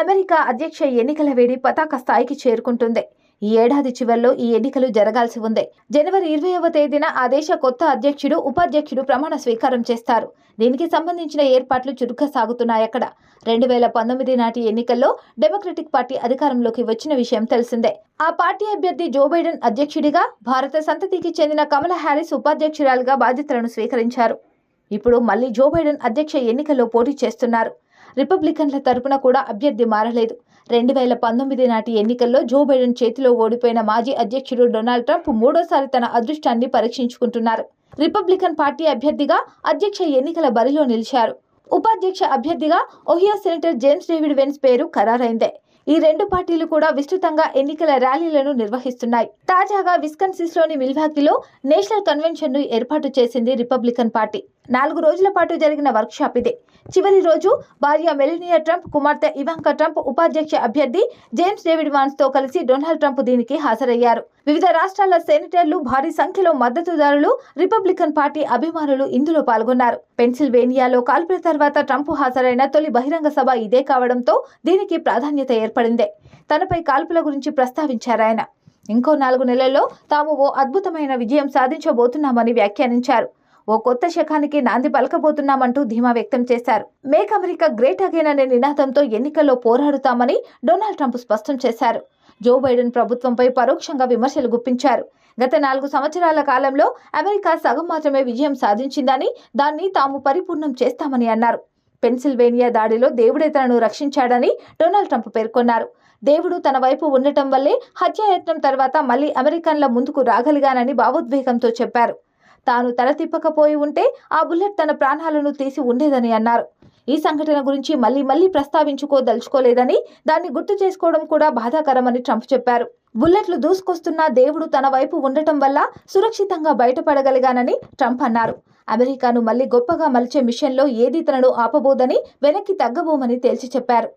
America అధ్యక్ష ఎన్నికల వేడి పతాక స్థాయికి చేరుకుంటుంది. ఈ ఏడాది చివరిలో ఈ ఎన్నికలు జరగాల్సి ఉంది. జనవరి ఇరవైవ తేదీన ఆ దేశ కొత్త అధ్యక్షుడు ఉపాధ్యక్షుడు ప్రమాణ స్వీకారం చేస్తారు. దీనికి సంబంధించిన ఏర్పాట్లు చురుగ్గా సాగుతున్నాయి అక్కడ. రెండు వేల పంతొమ్మిది నాటి ఎన్నికల్లో డెమోక్రటిక్ పార్టీ అధికారంలోకి వచ్చిన విషయం తెలిసిందే. ఆ పార్టీ అభ్యర్థి జో బైడెన్ అధ్యక్షుడిగా భారత సంతతికి చెందిన కమలా హ్యారిస్ ఉపాధ్యక్షురాలుగా బాధ్యతలను స్వీకరించారు. ఇప్పుడు మళ్ళీ జో బైడెన్ అధ్యక్ష ఎన్నికల్లో పోటీ చేస్తున్నారు. రిపబ్లికన్ల తరపున కూడా అభ్యర్థి మారలేదు. రెండు వేల పంతొమ్మిది నాటి ఎన్నికల్లో జో బైడెన్ చేతిలో ఓడిపోయిన మాజీ అధ్యక్షుడు డొనాల్డ్ ట్రంప్ మూడోసారి తన అదృష్టాన్ని పరీక్షించుకుంటున్నారు. రిపబ్లికన్ పార్టీ అభ్యర్థిగా అధ్యక్ష ఎన్నికల బరిలో నిలిచారు. ఉపాధ్యక్ష అభ్యర్థిగా Ohio senator James David Vance పేరు ఖరారైందే. ఈ రెండు పార్టీలు కూడా విస్తృతంగా ఎన్నికల ర్యాలీలను నిర్వహిస్తున్నాయి. తాజాగా విస్కన్సిస్లోని మిల్వాకీలో నేషనల్ కన్వెన్షన్ను ఏర్పాటు చేసింది రిపబ్లికన్ పార్టీ. నాలుగు రోజుల పాటు జరిగిన వర్క్షాప్ ఇదే. చివరి రోజు భార్య మెలినియా ట్రంప్ కుమార్తె ఇవాంకా ట్రంప్ ఉపాధ్యక్ష అభ్యర్థి జేమ్స్ డేవిడ్ వాన్స్తో కలిసి డొనాల్డ్ ట్రంప్ దీనికి హాజరయ్యారు. వివిధ రాష్ట్రాల సెనేటర్లు భారీ సంఖ్యలో మద్దతుదారులు రిపబ్లికన్ పార్టీ అభిమానులు ఇందులో పాల్గొన్నారు. పెన్సిల్వేనియాలో కాల్పుల తర్వాత ట్రంప్ హాజరైన తొలి బహిరంగ సభ ఇదే కావడంతో దీనికి ప్రాధాన్యత ఏర్పడిందే. తనపై కాల్పుల గురించి ప్రస్తావించారాయన ఇంకో నాలుగు నెలల్లో తాము ఓ అద్భుతమైన విజయం సాధించబోతున్నామని వ్యాఖ్యానించారు. ఓ కొత్త శకానికి నాంది పలకబోతున్నామంటూ ధీమా వ్యక్తం చేశారు. మేక్ అమెరికా గ్రేట్ అగైన్ అనే నినాదంతో ఎన్నికల్లో పోరాడుతామని డొనాల్డ్ ట్రంప్ స్పష్టం చేశారు. జో బైడెన్ ప్రభుత్వంపై పరోక్షంగా విమర్శలు గుప్పించారు. గత నాలుగు సంవత్సరాల కాలంలో అమెరికా సగం మాత్రమే విజయం సాధించిందని దాన్ని తాము పరిపూర్ణం చేస్తామని అన్నారు. పెన్సిల్వేనియా దాడిలో దేవుడే తనను రక్షించాడని డొనాల్డ్ ట్రంప్ పేర్కొన్నారు. దేవుడు తన వైపు ఉండటం వల్లే హత్యాయత్నం తర్వాత మళ్ళీ అమెరికన్ల ముందుకు రాగలిగానని భావోద్వేగంతో చెప్పారు. తాను తల తిప్పకపోయి ఉంటే ఆ బుల్లెట్ తన ప్రాణాలను తీసి ఉండేదని అన్నారు. ఈ సంఘటన గురించి మళ్ళీ మళ్ళీ ప్రస్తావించుకోదలుచుకోలేదని దాన్ని గుర్తు చేసుకోవడం కూడా బాధాకరమని ట్రంప్ చెప్పారు. బుల్లెట్లు దూసుకొస్తున్న దేవుడు తన వైపు ఉండటం వల్ల సురక్షితంగా బయటపడగలిగానని ట్రంప్ అన్నారు. అమెరికాను మళ్ళీ గొప్పగా మలిచే మిషన్లో ఏది తనను ఆపబోదని వెనక్కి తగ్గబోమని తేల్చి చెప్పారు.